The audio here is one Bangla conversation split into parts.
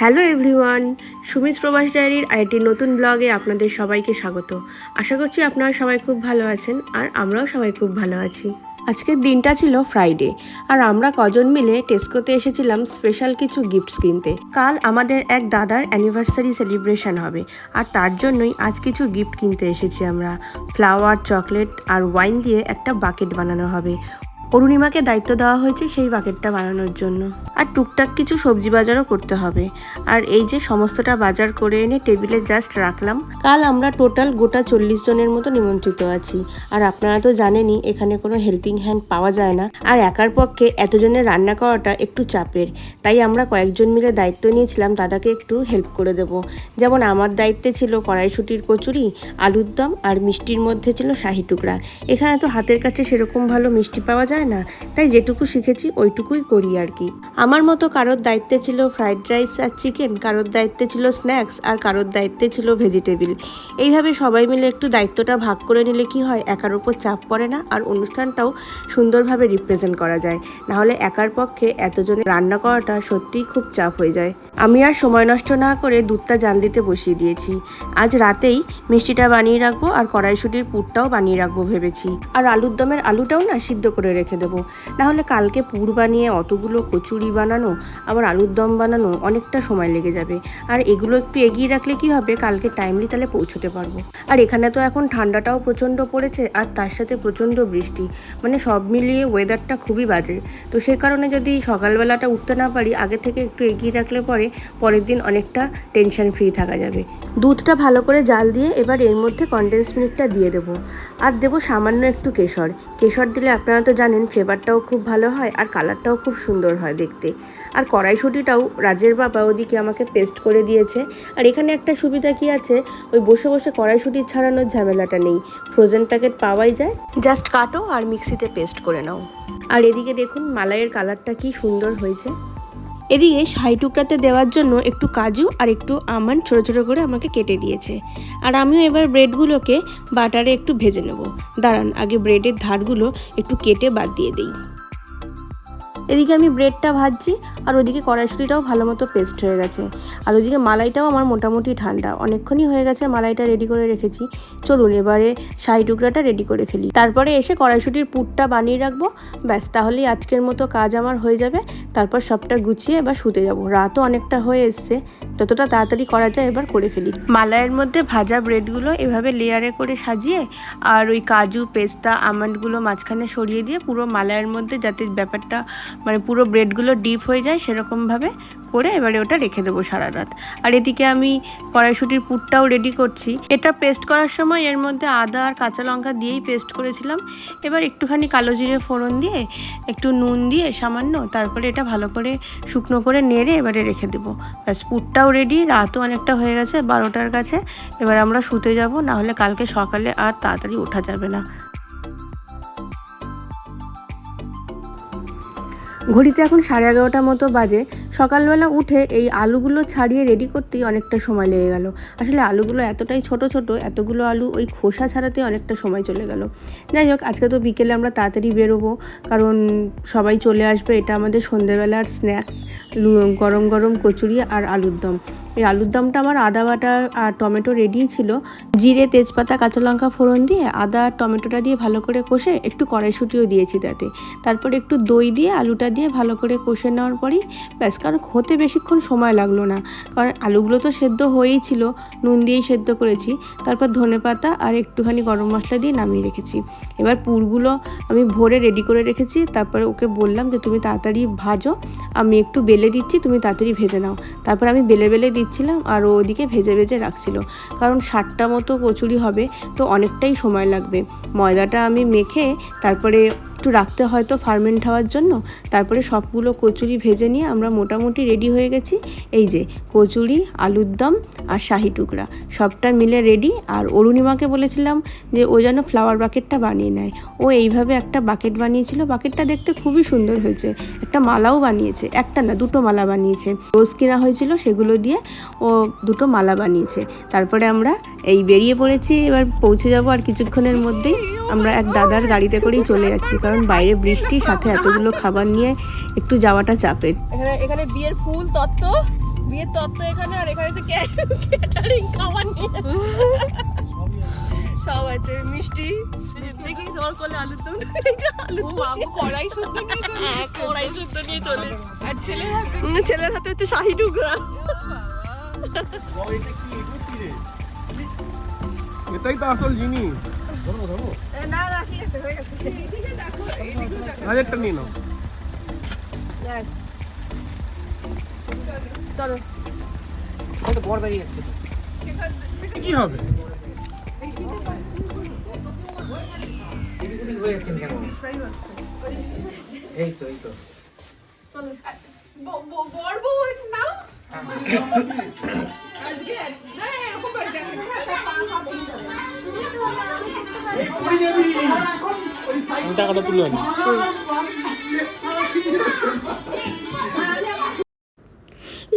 হ্যালো এভরিওয়ান, সুমিত প্রবাস ডায়েরির আইটি নতুন ব্লগে আপনাদের সবাইকে স্বাগত। আশা করছি আপনারা সবাই খুব ভালো আছেন আর আমরাও সবাই খুব ভালো আছি। আজকের দিনটা ছিল ফ্রাইডে আর আমরা কজন মিলে টেস্কোতে এসেছিলাম স্পেশাল কিছু গিফটস কিনতে। কাল আমাদের এক দাদার অ্যানিভার্সারি সেলিব্রেশন হবে আর তার জন্যই আজ কিছু গিফট কিনতে এসেছি আমরা। ফ্লাওয়ার, চকলেট আর ওয়াইন দিয়ে একটা বাকেট বানানো হবে। অরুণিমাকে দায়িত্ব দেওয়া হয়েছে সেই বাকেটটা বানানোর জন্য। আর টুকটাক কিছু সবজি বাজারও করতে হবে। আর এই যে সমস্তটা বাজার করে এনে টেবিলে জাস্ট রাখলাম, কাল আমরা টোটাল গোটা চল্লিশ জনের মতো নিমন্ত্রিত আছি। আর আপনারা তো জানেনই, এখানে কোনো হেল্পিং হ্যান্ড পাওয়া যায় না। আর একার পক্ষে এতজনের রান্না করাটা একটু চাপের। তাই আমরা কয়েকজন মিলে দায়িত্ব নিয়েছিলাম দাদাকে একটু হেল্প করে দেব। যেমন আমার দায়িত্বে ছিল কড়াইশুটির কচুরি, আলুর দম আর মিষ্টির মধ্যে ছিল শাহি টুকরা। এখানে তো হাতের কাছে সেরকম ভালো মিষ্টি পাওয়া যায় না, তাই যেটুকু শিখেছি ওইটুকুই করি আর কি। আমার মতো কারোর দায়িত্বে ছিল ফ্রাইড রাইস আর চিকেন কারোর দায়িত্বে ছিল স্ন্যাক্স আর কারোর দায়িত্বে ছিল ভেজিটেবিল এইভাবে সবাই মিলে একটু দায়িত্বটা ভাগ করে নিলে কি হয়, একার উপর চাপ পড়ে না আর অনুষ্ঠানটাও সুন্দরভাবে রিপ্রেজেন্ট করা যায়। নাহলে একার পক্ষে এতজনের রান্না করাটা সত্যিই খুব চাপ হয়ে যায়। আমি আর সময় নষ্ট না করে দুধটা জাল দিতে বসিয়ে দিয়েছি। আজ রাতেই মিষ্টিটা বানিয়ে রাখব আর কড়াইশুটির পুরটাও বানিয়ে রাখব ভেবেছি। আর আলুর দমের আলুটাও না সিদ্ধ করে রেখে দেবো। নাহলে কালকে পুর বানিয়ে অতগুলো কচুরি বানানো, আবার আলুর দম বানানো অনেকটা সময় লেগে যাবে। আর এগুলো একটু এগিয়ে রাখলে কি হবে, কালকে টাইমলি তাহলে পৌঁছতে পারব। আর এখানে তো এখন ঠান্ডাটাও প্রচণ্ড পড়েছে, আর তার সাথে প্রচণ্ড বৃষ্টি। মানে সব মিলিয়ে ওয়েদারটা খুবই বাজে। তো সেই কারণে যদি সকালবেলাটা উঠতে না পারি, আগে থেকে একটু এগিয়ে রাখলে পরে, পরের দিন অনেকটা টেনশন ফ্রি থাকা যাবে। দুধটা ভালো করে জাল দিয়ে এবার এর মধ্যে কনডেন্স মিল্কটা দিয়ে দেবো। আর দেবো সামান্য একটু কেশর। কেশর দিলে আপনারা তো জানেন ফ্লেভারটাও খুব ভালো হয় আর কালারটাও খুব সুন্দর হয় দেখতে। আর কড়াইশুটিটাও রাজের বাবা ওদিকে আমাকে পেস্ট করে দিয়েছে। আর এখানে একটা সুবিধা কি আছে? ওই বসে বসে কড়াইশুটি ছাড়ানোর ঝামেলাটা নেই। ফ্রোজেন প্যাকেট পাওয়াই যায়। জাস্ট কাটো আর মিক্সিতে পেস্ট করে নাও। আর এদিকে দেখুন মালাইয়ের কালারটা কি সুন্দর হয়েছে। এদিকে সাই টুকরাতে দেওয়ার জন্য একটু কাজু আর একটু আমন্ড ছোটো ছোটো করে আমাকে কেটে দিয়েছে। আর আমিও এবার ব্রেডগুলোকে বাটারে একটু ভেজে নেব। দাঁড়ান, আগে ব্রেডের ধারগুলো একটু কেটে বাদ দিয়ে দিই। এদিকে আমি ব্রেডটা ভাজছি আর ওদিকে কড়াইশুটিটাও ভালো মতো পেস্ট হয়ে গেছে। আর ওদিকে মালাইটাও আমার মোটামুটি ঠান্ডা। অনেকক্ষণই হয়ে গেছে মালাইটা রেডি করে রেখেছি। চলুন এবারে শাহি টুকরাটা রেডি করে ফেলি। তারপরে এসে কড়াইশুটির পুরটা বানিয়ে রাখব। ব্যাস, তাহলেই আজকের মতো কাজ আমার হয়ে যাবে। তারপর সবটা গুছিয়ে এবার শুতে যাব। রাতও অনেকটা হয়ে এসছে। যতটা তাড়াতাড়ি করা যায় এবার করে ফেলি। মালাইয়ের মধ্যে ভাজা ব্রেডগুলো এভাবে লেয়ারে করে সাজিয়ে আর ওই কাজু, পেস্তা, আমন্ডগুলো মাঝখানে সরিয়ে দিয়ে পুরো মালাইয়ের মধ্যে যাতে ব্যাপারটা মানে পুরো ব্রেডগুলো ডিপ হয়ে যায় সেরকমভাবে করে এবারে ওটা রেখে দেবো সারা রাত। আর এদিকে আমি কড়াইশুটির পুরটাও রেডি করছি। এটা পেস্ট করার সময় এর মধ্যে আদা আর কাঁচা লঙ্কা দিয়েই পেস্ট করেছিলাম। এবার একটুখানি কালো জিরে ফোড়ন দিয়ে, একটু নুন দিয়ে সামান্য তারপরে এটা ভালো করে শুকনো করে নেড়ে এবারে রেখে দেবো। ব্যাস, পুরটাও রেডি রাতও অনেকটা হয়ে গেছে বারোটার কাছে। এবার আমরা শুতে যাব, না হলে কালকে সকালে আর তাড়াতাড়ি ওঠা যাবে না। ঘড়িতে এখন সাড়ে এগারোটা মতো বাজে। সকালবেলা উঠে এই আলুগুলো ছাড়িয়ে রেডি করতেই অনেকটা সময় লেগে গেল। আসলে আলুগুলো এতটাই ছোট ছোট, এতগুলো আলু ওই খোসা ছাড়াতে অনেকটা সময় চলে গেল। যাই হোক, আজকে তো বিকেলে আমরা তাড়াতাড়ি বেরোবো, কারণ সবাই চলে আসবে, এটা আমাদের সন্ধেবেলার স্ন্যাক্স গরম গরম কচুরি আর আলুর দম। এই আলুর দমটা আমার আদা, বাটা আর টমেটো রেডি ছিল। জিরে, তেজপাতা, কাঁচা লঙ্কা ফোড়ন দিয়ে আদা আর টমেটোটা দিয়ে ভালো করে কষে একটু কড়াইশুটিও দিয়েছি তাতে। তারপর একটু দই দিয়ে আলুটা দিয়ে ভালো করে কষে নেওয়ার পরই ব্যাস কারণ হতে বেশিক্ষণ সময় লাগল না। কারণ আলুগুলো তো সেদ্ধ হয়েই ছিল, নুন দিয়েই সেদ্ধ করেছি। তারপর ধনে পাতা আর একটুখানি গরম মশলা দিয়ে নামিয়ে রেখেছি। এবার পুরগুলো আমি ভরে রেডি করে রেখেছি। তারপরে ওকে বললাম যে, তুমি তাড়াতাড়ি ভাজো। আমি একটু বেলে দিচ্ছি, তুমি তাড়াতাড়ি ভেজে নাও। তারপর আমি বেলে বেলে দিচ্ছিলাম আর ওদিকে ভেজে ভেজে রাখছিল। কারণ ষাটটা মতো কচুরি হবে, তো অনেকটাই সময় লাগবে। ময়দাটা আমি মেখে তারপরে একটু রাখতে হয়তো ফার্মেন্ট হওয়ার জন্য। তারপরে সবগুলো কচুরি ভেজে নিয়ে আমরা মোটামুটি রেডি হয়ে গেছি। এই যে কচুরি, আলুর দম আর শাহি টুকরা। সবটা মিলে রেডি আর অরুণিমাকে বলেছিলাম যে ও যেন ফ্লাওয়ার বাকেটটা বানিয়ে নেয়। ও এইভাবে একটা বাকেট বানিয়েছিল। বাকেটটা দেখতে খুবই সুন্দর হয়েছে। একটা মালাও বানিয়েছে। একটা না, দুটো মালা বানিয়েছে। রোজ কেনা হয়েছিল সেগুলো দিয়ে ও দুটো মালা বানিয়েছে। তারপরে আমরা এই বেরিয়ে পড়েছি। এবার পৌঁছে যাব আর কিছুক্ষণের মধ্যেই আমরা এক দাদার গাড়িতে করেই চলে যাচ্ছি। কারণ বাইরে বৃষ্টি সাথে এতগুলো খাবার নিয়ে একটু যাওয়াটা চাপের। এখানে এখানে বিয়ের ফুল তত্ত্ব বিয়ের তত্ত্ব এখানে আর এখানে হচ্ছে ক্যাটারিং খাবার নিয়ে। সব আছে মিষ্টি। দেখি তোমার করলে আলুর দম। আলু বাবু কড়াই শুদ্ধ নিয়ে চলে কড়াই শুদ্ধ নিয়ে চলে আর ছেলের হাতে ছেলের হাতে হচ্ছে শাহি টুকরা। এটাই তো আসল জিনিস। না না ঠিক আছে হয়ে গেছে। হাজারটা নিয়ে নাও। চলো। হয়তো বর বেরিয়ে এসছে কি হবে? এদিক ওদিক হয়ে যাচ্ছেন কেন? এই তো এই তো। টাকাটা তুলে আনি।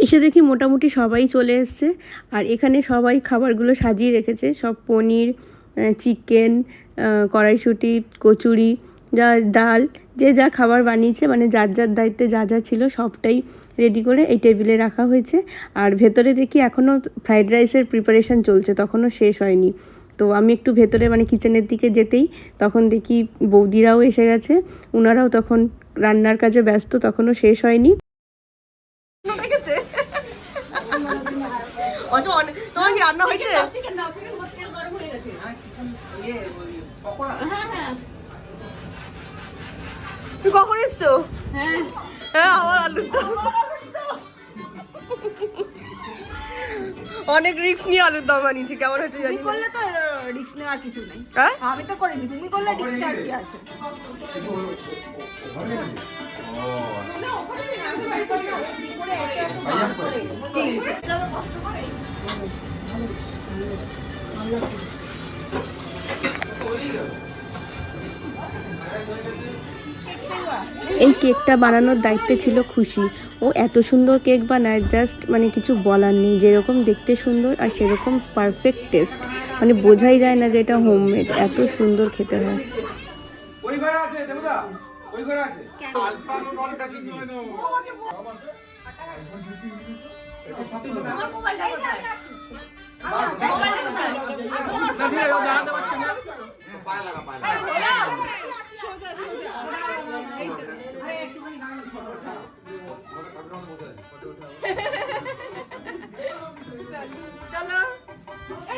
এসে দেখি মোটামুটি সবাই চলে এসছে, আর এখানে সবাই খাবারগুলো সাজিয়ে রেখেছে, সব পনির চিকেন কড়াইশুঁটি, কচুরি, যা ডাল, যে যা খাবার বানিয়েছে মানে যার যার দায়িত্বে যা যা ছিল সবটাই রেডি করে এই টেবিলে রাখা হয়েছে। আর ভেতরে দেখি এখনও ফ্রাইড রাইসের প্রিপারেশন চলছে, তখনও শেষ হয়নি। তো আমি একটু ভেতরে মানে কিচেনের দিকে যেতেই তখন দেখি বৌদিরাও এসে গেছে। ওনারাও তখন রান্নার কাজে ব্যস্ত তখনও শেষ হয়নি। কি রান্না হয়েছে? তুই কখন এসছো? হ্যাঁ। আমার আলুর দম। অনেক রিস্ক নিয়ে আলুর দম বানিয়েছি কেমন হচ্ছে জানি তুমি করলে তো রিস্ক নেওয়ার কিছু নেই। হ্যাঁ? আমি তো করিনি তুমি করলে রিস্ক নেওয়ার কি আছে? এই কেকটা বানানোর দায়িত্বে ছিল খুশি ও এত সুন্দর কেক বানায় জাস্ট মানে কিছু বলার নেই যেরকম দেখতে সুন্দর আর সেরকম পারফেক্ট টেস্ট মানে বোঝাই যায় না যে এটা হোমমেড এত সুন্দর খেতে হয় ওই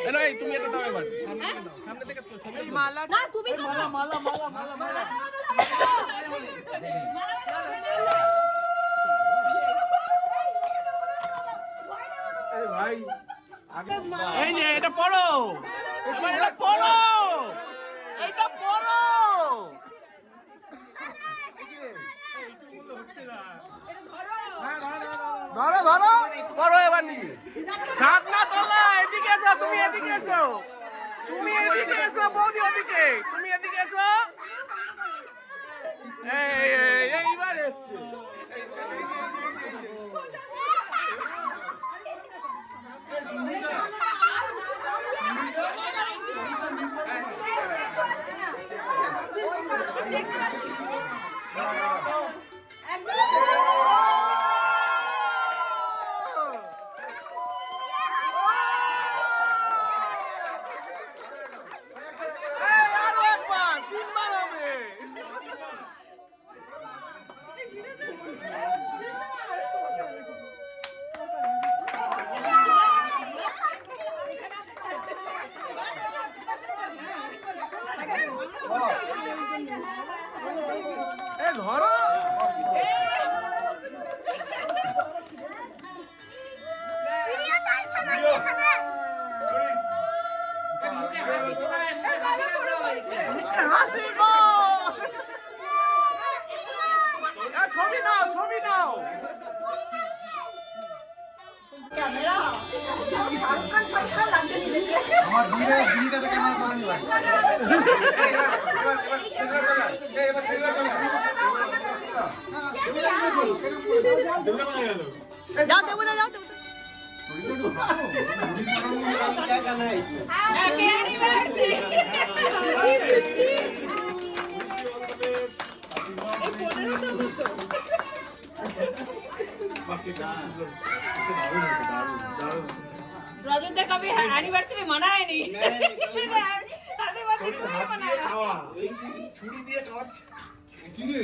এ নয়, তুমি এটা দাও এবার। সামনে থেকে দাও সামনে থেকে তো ছবি মালা না তুমি তো ভাই এই যে এটা পড়ো। এটা পড়ো এটা পড়ো ধরো ধরো করো এবার নিজে ছাদ না তোলা, এদিকে এসো, তুমি এদিকে এসো। তুমি এদিকে এসো, বৌদি ওদিকে। তুমি যাও দেবো না যাও দেবো। রজতদা কবি অ্যানিভার্সারি মানায়নি। হ্যাপি বার্থডে মানায় খাওয়া ছুরি দিয়ে খাওয়াচ্ছে। ધીરે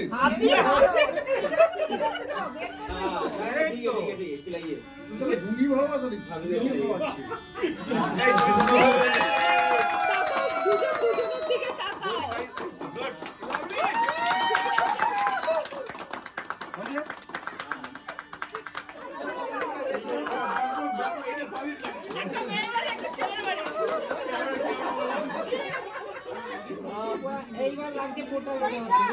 પેલા એ તું મૂંગી ભણવા છો ને লাগছে? পোর্টাল লাগছে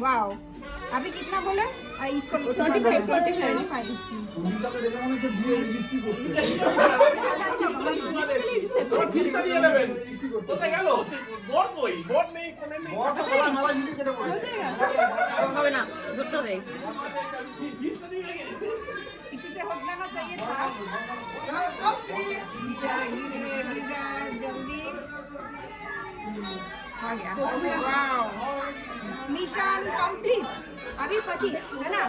वाओ अभी कितना बोले आ, इसको ट्वेंटी फाइव ट्वेंटी फाइव ফিসটা নিয়ে নেবেন কোথায় গেল সে বোর্ড বই বোর্ড নেই কোনে নেই হবে না ধরতে হবে होना चाहिए था। सब जल्दी आ गया। Mission complete. अभी पच्चीस, है ना?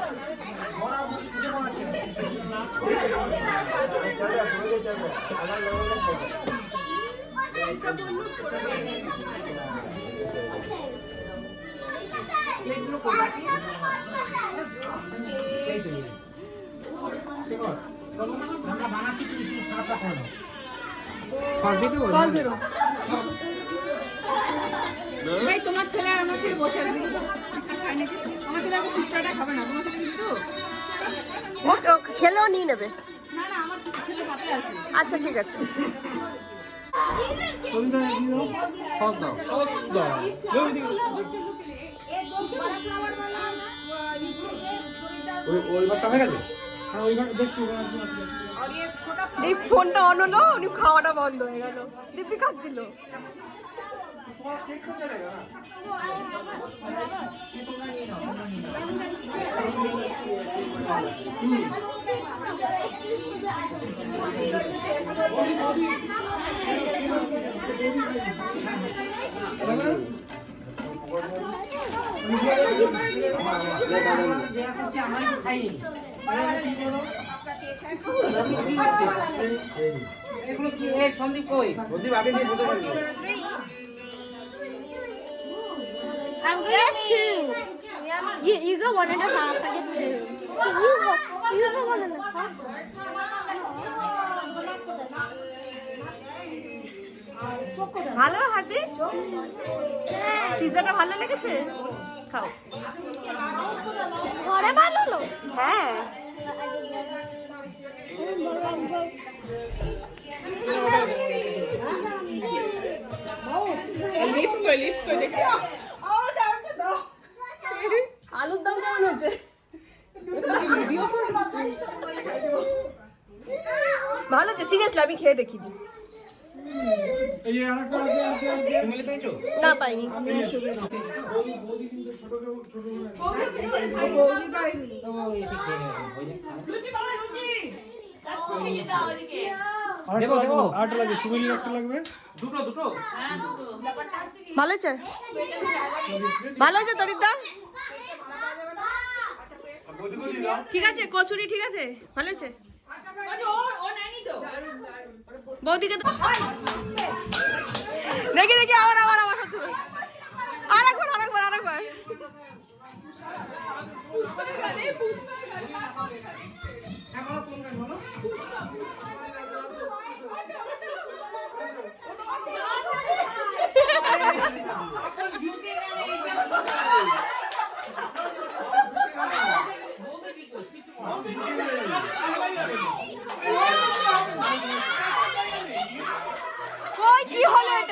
प्लेट लो कोई चाहिए আমরা বানাচ্ছি তুমি শুধু সারাটা করো ভাই তোমার ছেলে আর আমার ছেলে বসে আছে। কিন্তু খায় নাকি? আমার ছেলে আগে ফুচকাটা খাবে না তোমার ছেলে কিন্তু ওকে ওকে খেলেও নিয়ে নেবে। না না আমার ছেলে সাথে আছে। আচ্ছা ঠিক আছে। ওই- ওইবারটা হয়ে গেছে? দীপ ফোনটা অন হলো উনি খাওয়াটা বন্ধ হয়ে গেল। দীপ্তি খাচ্ছিল। আমার খাইনি এগুলো কি এই সন্দীপ কই প্রদীপ আগে নিয়ে বলতে পারবি I'm gonna two. You, you go one and a half. I get two. You go, you go one and a half. ভালো হাতি পিজাটা ভালো লেগেছে খাও। ঘরে বানালো? হ্যাঁ। আলুর দাম কেমন হচ্ছে? ভালো তো ঠিক আছে আমি খেয়ে দেখি। দিই না পাইনি। তো এসে খেয়ে নেবে ওই যে খাবে। দেবো দেবো। আটটা লাগবে সুমিলি একটা লাগবে। দুটো দুটো। ভালো আছে? ভালো গদি দাও। ঠিক আছে কচুরি ঠিক আছে? ভালো আছে? বৌদিকে দেখি দেখি আবার আবার আবার। আরেকবার আরেকবার আরেকবার আমরা ¡Híjole!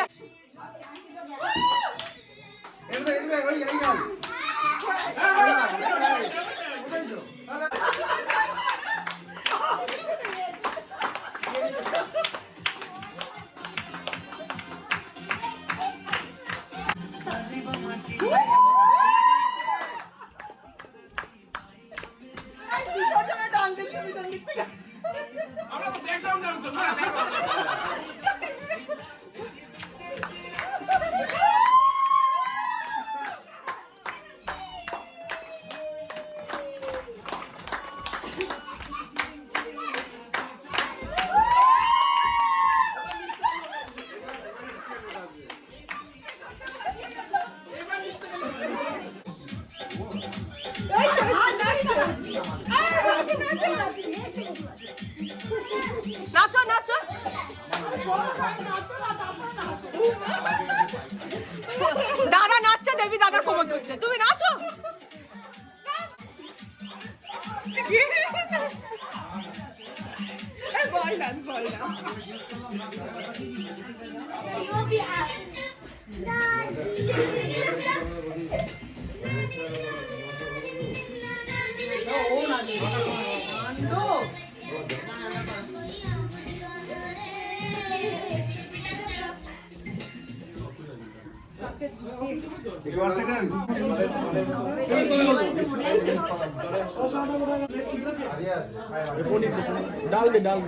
ডাল দে ডাল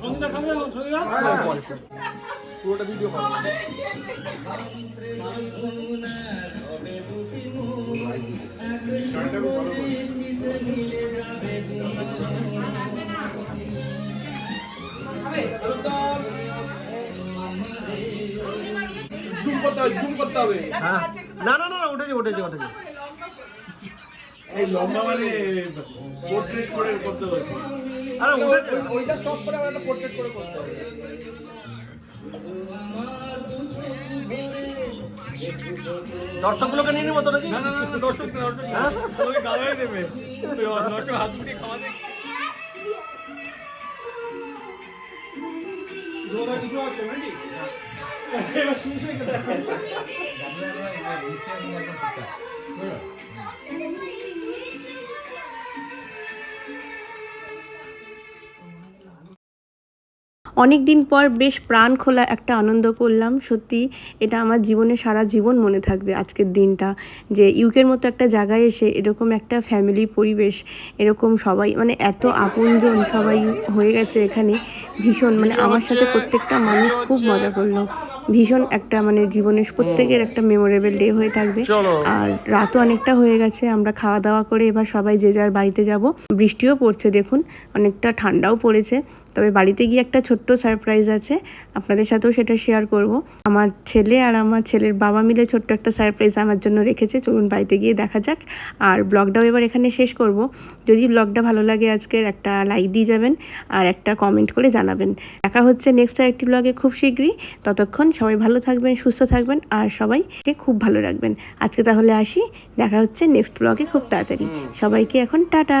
সন্ধ্যা খাবে সন্ধ্যা পুরোটা ভিডিও করো। ঝুম করতে হবে ঝুম করতে হবে। না না না উঠেছে উঠেছে উঠেছে এই লম্বা মানে পোর্ট্রেট করে করতে হবে। আরে উঠেছে ওইটা স্টপ করে আবার একটা পোর্ট্রেট করে করতে হবে। দর্শকগুলোকে নিয়ে নেব তো নাকি? না না না দর্শক দর্শক হ্যাঁ? তোমাকে গাওয়াই দেবে। দর্শক হাত খাওয়া দেখছে কিছু নাকি? এবার অনেক দিন পর বেশ প্রাণ খোলা একটা আনন্দ করলাম। সত্যি, এটা আমার জীবনে সারা জীবন মনে থাকবে আজকের দিনটা। যে ইউকের মতো একটা জায়গায় এসে এরকম একটা ফ্যামিলি পরিবেশ, এরকম সবাই মানে এত আপনজন সবাই হয়ে গেছে এখানে, ভীষণ। মানে আমার সাথে প্রত্যেকটা মানুষ খুব মজা করল। ভীষণ একটা মানে জীবনের প্রত্যেকের একটা মেমোরেবল ডে হয়ে থাকবে। আর রাতও অনেকটা হয়ে গেছে আমরা খাওয়া দাওয়া করে এবার সবাই যে যার বাড়িতে যাব। বৃষ্টিও পড়ছে দেখুন অনেকটা ঠান্ডাও পড়েছে। তবে বাড়িতে গিয়ে একটা ছোট্ট সারপ্রাইজ আছে আপনাদের সাথেও সেটা শেয়ার করব। আমার ছেলে আর আমার ছেলের বাবা মিলে ছোট্ট একটা সারপ্রাইজ আমার জন্য রেখেছে। চলুন বাড়িতে গিয়ে দেখা যাক। আর ব্লগটাও এবার এখানে শেষ করব। যদি ব্লগটা ভালো লাগে আজকের একটা লাইক দিয়ে যাবেন আর একটা কমেন্ট করে জানাবেন। দেখা হচ্ছে নেক্সট আরেকটি ব্লগে খুব শীঘ্রই। ততক্ষণ সবাই ভালো থাকবেন সুস্থ থাকবেন আর সবাইকে খুব ভালো রাখবেন। আজকে তাহলে আসি দেখা হচ্ছে নেক্সট ব্লগে খুব তাড়াতাড়ি। সবাইকে এখন tata.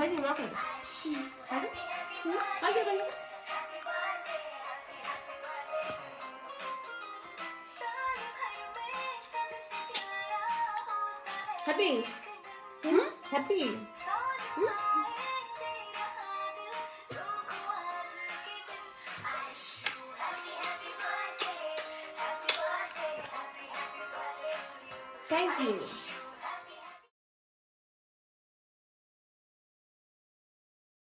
Hadi bırakın. Hadi. Happy. Hmm? Happy. Hmm? Thank you.